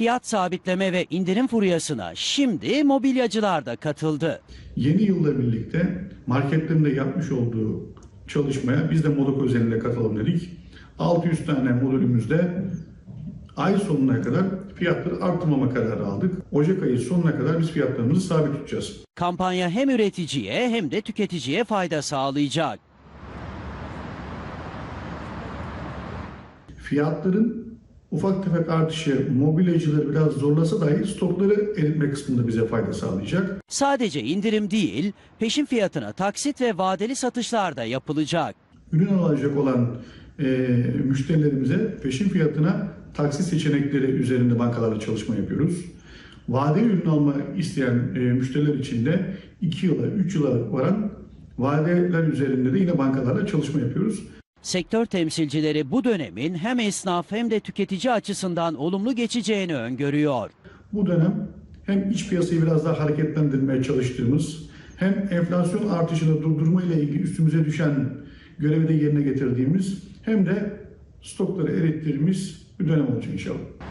Fiyat sabitleme ve indirim furyasına şimdi mobilyacılar da katıldı. Yeni yılla birlikte marketlerin de yapmış olduğu çalışmaya biz de Modok özelinde katalım dedik. 600 tane modülümüzde ay sonuna kadar fiyatları arttırmama kararı aldık. Ocak ayı sonuna kadar biz fiyatlarımızı sabit tutacağız. Kampanya hem üreticiye hem de tüketiciye fayda sağlayacak. Fiyatların ufak tefek artışı mobilyacıları biraz zorlasa dahi stokları eritme kısmında bize fayda sağlayacak. Sadece indirim değil, peşin fiyatına taksit ve vadeli satışlar da yapılacak. Ürün alacak olan e, müşterilerimize peşin fiyatına taksit seçenekleri üzerinde bankalarla çalışma yapıyoruz. Vadeli ürün alma isteyen e, müşteriler için de 2 yıla 3 yıla varan vadeler üzerinde de yine bankalarla çalışma yapıyoruz. Sektör temsilcileri bu dönemin hem esnaf hem de tüketici açısından olumlu geçeceğini öngörüyor. Bu dönem hem iç piyasayı biraz daha hareketlendirmeye çalıştığımız hem enflasyon artışını durdurma ile ilgili üstümüze düşen görevi de yerine getirdiğimiz hem de stokları erittiğimiz bir dönem olacak inşallah.